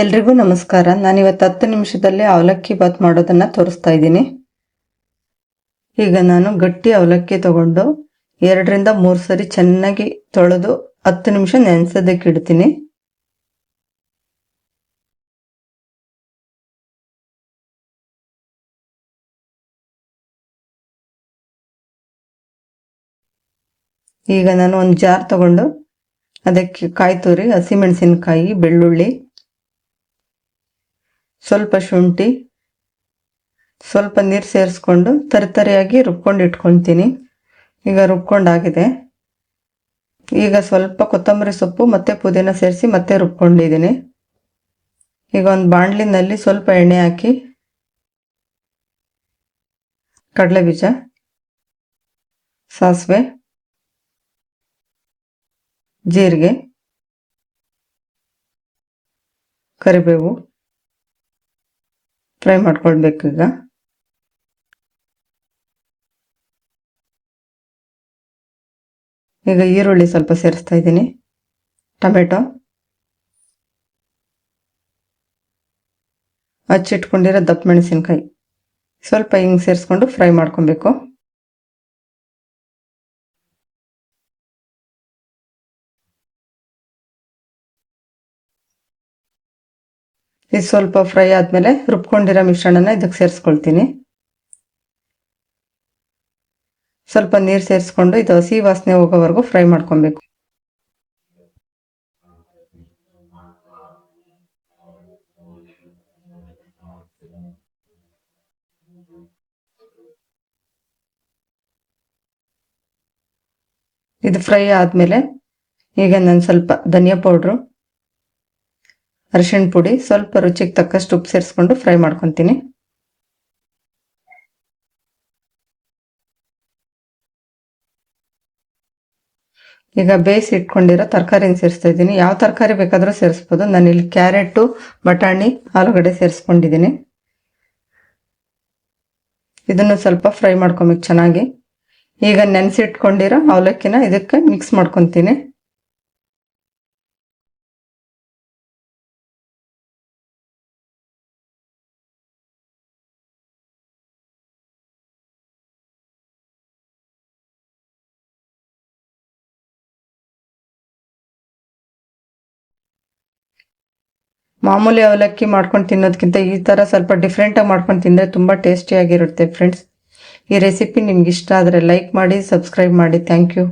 ಎಲ್ರಿಗೂ ನಮಸ್ಕಾರ. ನಾನಿವತ್ತು ಹತ್ತು ನಿಮಿಷದಲ್ಲಿ ಅವಲಕ್ಕಿ ಬಾತ್ ಮಾಡೋದನ್ನ ತೋರಿಸ್ತಾ ಇದ್ದೀನಿ. ಈಗ ನಾನು ಗಟ್ಟಿ ಅವಲಕ್ಕಿ ತಗೊಂಡು ಎರಡರಿಂದ ಮೂರು ಸರಿ ಚೆನ್ನಾಗಿ ತೊಳೆದು ಹತ್ತು ನಿಮಿಷ ನೆನೆಸೋದಕ್ಕೆ ಇಡ್ತೀನಿ. ಈಗ ನಾನು ಒಂದು ಜಾರ್ ತಗೊಂಡು ಅದಕ್ಕೆ ಕಾಯಿ ತುರಿ, ಹಸಿಮೆಣಸಿನಕಾಯಿ, ಬೆಳ್ಳುಳ್ಳಿ ಸ್ವಲ್ಪ ಶುಂಠಿ, ಸ್ವಲ್ಪ ನೀರು ಸೇರಿಸ್ಕೊಂಡು ತರಿತರಿಯಾಗಿ ರುಬ್ಕೊಂಡು ಇಟ್ಕೊತೀನಿ. ಈಗ ರುಬ್ಕೊಂಡಾಗಿದೆ. ಈಗ ಸ್ವಲ್ಪ ಕೊತ್ತಂಬರಿ ಸೊಪ್ಪು ಮತ್ತು ಪುದೀನ ಸೇರಿಸಿ ಮತ್ತೆ ರುಬ್ಕೊಂಡಿದ್ದೀನಿ. ಈಗ ಒಂದು ಬಾಣಲಿನಲ್ಲಿ ಸ್ವಲ್ಪ ಎಣ್ಣೆ ಹಾಕಿ ಕಡಲೆ ಬೀಜ ಸಾಸಿವೆ, ಜೀರಿಗೆ, ಕರಿಬೇವು ಫ್ರೈ ಮಾಡ್ಕೊಳ್ಬೇಕು ಈಗ. ಈಗ ಈರುಳ್ಳಿ ಸ್ವಲ್ಪ ಸೇರಿಸ್ತಾ ಇದ್ದೀನಿ. ಟೊಮೆಟೊ. ಹಚ್ಚಿಟ್ಕೊಂಡಿರೋ ದಪ್ಪ ಮೆಣಸಿನ್ಕಾಯಿ. ಸ್ವಲ್ಪ ಹಿಂಗೆ ಸೇರಿಸ್ಕೊಂಡು ಫ್ರೈ ಮಾಡ್ಕೊಬೇಕು. ಇದು ಸ್ವಲ್ಪ ಫ್ರೈ ಆದಮೇಲೆ ರುಬ್ಕೊಂಡಿರೋ ಮಿಶ್ರಣನ ಇದಕ್ಕೆ ಸೇರಿಸ್ಕೊಳ್ತೀನಿ. ಸ್ವಲ್ಪ ನೀರು ಸೇರಿಸ್ಕೊಂಡು ಇದು ಹಸಿ ವಾಸನೆ ಹೋಗೋವರೆಗೂ ಫ್ರೈ ಮಾಡ್ಕೊಬೇಕು. ಇದು ಫ್ರೈ ಆದಮೇಲೆ ಈಗ ನಾನು ಸ್ವಲ್ಪ ಧನಿಯಾ ಪೌಡ್ರು ಅರಿಶಿಣ ಪುಡಿ ಸ್ವಲ್ಪ ರುಚಿಗೆ ತಕ್ಕಷ್ಟು ಉಪ್ಪು ಸೇರಿಸ್ಕೊಂಡು ಫ್ರೈ ಮಾಡ್ಕೊತೀನಿ. ಈಗ ಬೇಯಿಸಿ ಇಟ್ಕೊಂಡಿರೋ ತರಕಾರಿನ ಸೇರಿಸ್ತಾ ಇದ್ದೀನಿ. ಯಾವ ತರಕಾರಿ ಬೇಕಾದರೂ ಸೇರಿಸ್ಬೋದು. ನಾನು ಇಲ್ಲಿ ಕ್ಯಾರೆಟು, ಬಟಾಣಿ, ಆಲೂಗಡ್ಡೆ ಸೇರಿಸ್ಕೊಂಡಿದ್ದೀನಿ. ಇದನ್ನು ಸ್ವಲ್ಪ ಫ್ರೈ ಮಾಡ್ಕೊಬೇಕು ಚೆನ್ನಾಗಿ. ಈಗ ನೆನೆಸಿಟ್ಕೊಂಡಿರೋ ಅವಲಕ್ಕಿನ ಇದಕ್ಕೆ ಮಿಕ್ಸ್ ಮಾಡ್ಕೊತೀನಿ. ಮಾಮೂಲಿ ಅವಲಕ್ಕಿ ಮಾಡ್ಕೊಂಡು ತಿನ್ನೋದಕ್ಕಿಂತ ಈ ಥರ ಸ್ವಲ್ಪ ಡಿಫ್ರೆಂಟಾಗಿ ಮಾಡ್ಕೊಂಡು ತಿಂದರೆ ತುಂಬ ಟೇಸ್ಟಿಯಾಗಿರುತ್ತೆ ಫ್ರೆಂಡ್ಸ್ ಈ ರೆಸಿಪಿ ನಿಮ್ಗೆ ಇಷ್ಟ ಆದರೆ ಲೈಕ್ ಮಾಡಿ ಸಬ್ಸ್ಕ್ರೈಬ್ ಮಾಡಿ. Thank you